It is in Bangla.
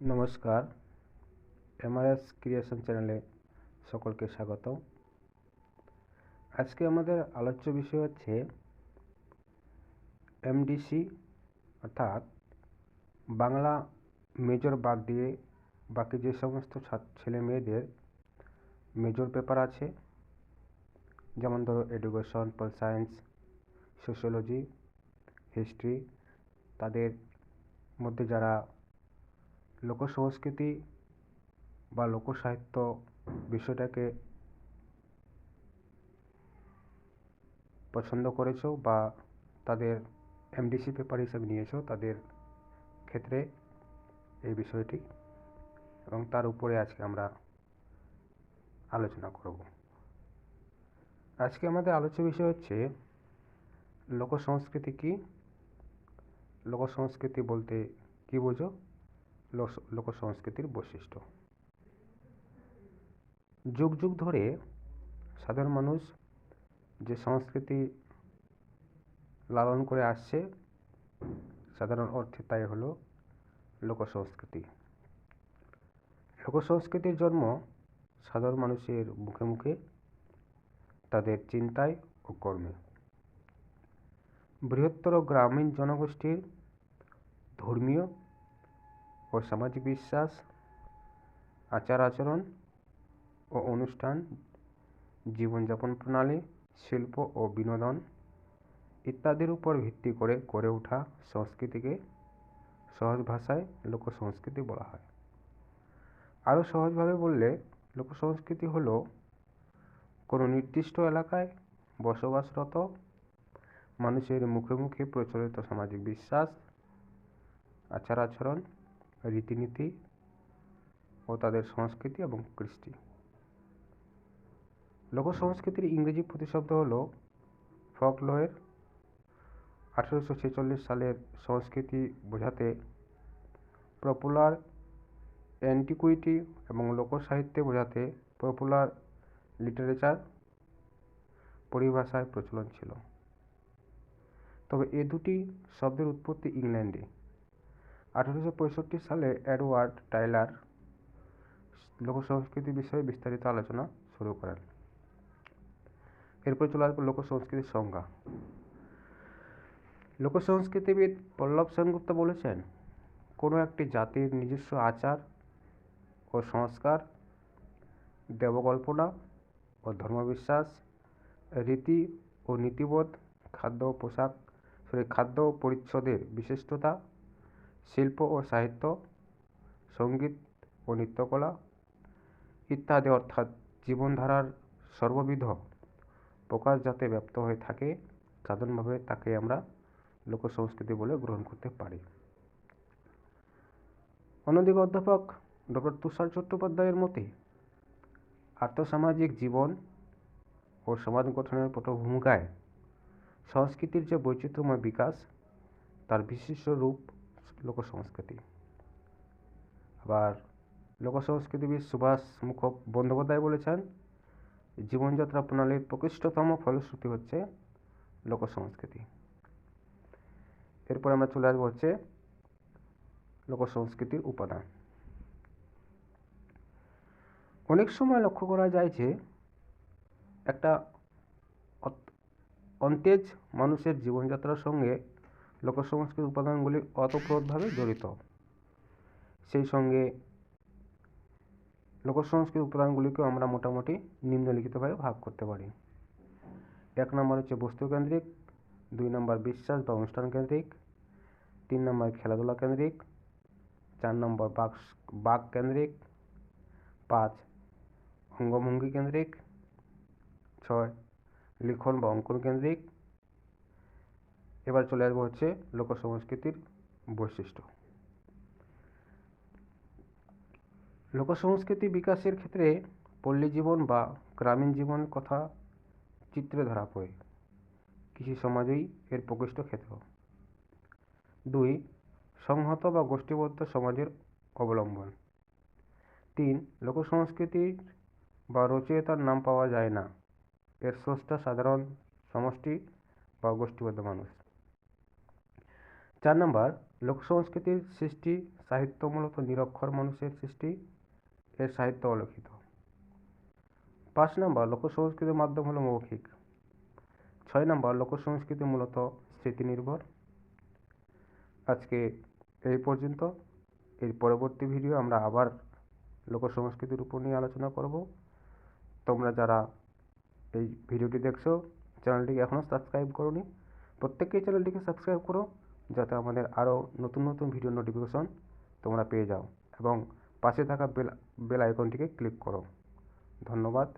নমস্কার এমআরএস ক্রিয়েশন চ্যানেলে সকলকে স্বাগত আজকে আমাদের আলোচ্য বিষয় হচ্ছে এমডিসি অর্থাৎ বাংলা মেজর বাদ দিয়ে বাকি যে সমস্ত ছেলে মেয়েদের মেজর পেপার আছে, যেমন ধরো education pol science sociology history তাদের মধ্যে যারা লোক সংস্কৃতি বা লোকসাহিত্য বিষয়টাকে পছন্দ করেছ বা তাদের এমডিসি পেপার হিসেবে নিয়েছো, তাদের ক্ষেত্রে এই বিষয়টি এবং তার উপরে আজকে আমরা আলোচনা করব। আজকে আমাদের আলোচ্য বিষয় হচ্ছে লোক সংস্কৃতি কী? লোক সংস্কৃতি বলতে কী বোঝো? লোক সংস্কৃতির বৈশিষ্ট্য। যুগ যুগ ধরে সাধারণ মানুষ যে সংস্কৃতি লালন করে আসছে, সাধারণ অর্থে তাই হলো লোক সংস্কৃতি লোক সংস্কৃতির জন্ম সাধারণ মানুষের মুখে মুখে, তাদের চিন্তায় ও কর্মে। বৃহত্তর গ্রামীণ জনগোষ্ঠীর ধর্মীয় ও সামাজিক বিশ্বাস, আচার আচরণ ও অনুষ্ঠান, জীবনযাপন প্রণালী, শিল্প ও বিনোদন ইত্যাদির উপর ভিত্তি করে গড়ে ওঠা সংস্কৃতিকে সহজ ভাষায় লোক সংস্কৃতি বলা হয়। আরও সহজভাবে বললে লোক সংস্কৃতি হল কোনো নির্দিষ্ট এলাকায় বসবাসরত মানুষের মুখে মুখে প্রচলিত সামাজিক বিশ্বাস, আচার আচরণ রীতিনীতি ও তাদের সংস্কৃতি এবং কৃষ্টি। লোক সংস্কৃতির ইংরেজি প্রতিশব্দ হল ফকলোয়ের। আঠেরোশো ছেচল্লিশ সালের সংস্কৃতি বোঝাতে পপুলার অ্যান্টিকুইটি এবং লোকসাহিত্যে বোঝাতে পপুলার লিটারেচার পরিভাষায় প্রচলন ছিল। তবে এ দুটি শব্দের উৎপত্তি ইংল্যান্ডে। আঠেরোশো পঁয়ষট্টি সালে এডওয়ার্ড টাইলার লোকসংস্কৃতি বিষয়ে বিস্তারিত আলোচনা শুরু করেন। এরপর চলে আসব লোকসংস্কৃতির সংজ্ঞা। লোকসংস্কৃতিবিদ পল্লব সেনগুপ্ত বলেছেন, কোনো একটি জাতির নিজস্ব আচার ও সংস্কার, দেবকল্পনা ও ধর্মবিশ্বাস, রীতি ও নীতিবোধ, খাদ্য পোশাক, সরি, খাদ্য পরিচ্ছদের বিশিষ্টতা শিল্প ও সাহিত্য, সংগীত ও নৃত্যকলা ইত্যাদি অর্থাৎ জীবনধারার সর্ববিধ প্রকাশ যাতে ব্যপ্ত হয়ে থাকে, সাধারণভাবে তাকে আমরা লোক সংস্কৃতি বলে গ্রহণ করতে পারি। অন্যদিকে অধ্যাপক ডক্টর তুষার চট্টোপাধ্যায়ের মতে, আর্থসামাজিক জীবন ও সমাজ গঠনের পটভূমিকায় সংস্কৃতির যে বৈচিত্র্যময় বিকাশ, তার বিশিষ্ট রূপ লোক সংস্কৃতি আবার লোকসংস্কৃতিবিদ সুভাষ মুখ বন্দ্যোপাধ্যায় বলেছেন, জীবনযাত্রা প্রণালীর প্রকৃষ্টতম ফলশ্রুতি হচ্ছে লোকসংস্কৃতি। এরপর আমরা চলে আসব হচ্ছে লোকসংস্কৃতির উপাদান। অনেক সময় লক্ষ্য করা যায় যে, একটা অন্তেজ মানুষের জীবনযাত্রার সঙ্গে লোকসংস্কৃতির উপাদানগুলি অতপ্রতভাবে জড়িত। সেই সঙ্গে লোকসংস্কৃতির উপাদানগুলিকেও আমরা মোটামুটি নিম্নলিখিতভাবে ভাগ করতে পারি। এক নম্বর হচ্ছে বস্তুকেন্দ্রিক দুই নম্বর বিশ্বাস বা অনুষ্ঠান কেন্দ্রিক, তিন নম্বর খেলাধুলা কেন্দ্রিক, চার নম্বর বাক বাক কেন্দ্রিক, পাঁচ অঙ্গভঙ্গি কেন্দ্রিক, ছয় লিখন বা অঙ্কন কেন্দ্রিক এবার চলে আসব হচ্ছে লোক সংস্কৃতির বৈশিষ্ট্য। লোক সংস্কৃতি বিকাশের ক্ষেত্রে পল্লী জীবন বা গ্রামীণ জীবন কথা চিত্রে ধরা পড়ে। কৃষি সমাজেই এর প্রকৃষ্ট ক্ষেত্র। দুই, সংহত বা গোষ্ঠীবদ্ধ সমাজের অবলম্বন। তিন লোক সংস্কৃতির বা রচয়িতার নাম পাওয়া যায় না। এর স্রষ্টা সাধারণ সমষ্টি বা গোষ্ঠীবদ্ধ মানুষ। চার নম্বর লোক সংস্কৃতির সৃষ্টি সাহিত্য মূলত নিরক্ষর মানুষের সৃষ্টি, এর সাহিত্য অলিখিত। পাঁচ নম্বর লোক সংস্কৃতির মাধ্যম হলো মৌখিক। ছয় নম্বর লোক সংস্কৃতি মূলত স্মৃতি নির্ভর আজকে এই পর্যন্ত। এর পরবর্তী ভিডিও আমরা আবার লোক সংস্কৃতির উপর নিয়ে আলোচনা করব। তোমরা যারা এই ভিডিওটি দেখছ, চ্যানেলটিকে এখনও সাবস্ক্রাইব করোনি প্রত্যেকেই চ্যানেলটিকে সাবস্ক্রাইব করো। যাতে আমাদের আরও নতুন নতুন ভিডিও নোটিফিকেশন তোমরা পেয়ে যাও। এবং পাশে থাকা বেল বেল আইকনটিকে ক্লিক করো। ধন্যবাদ।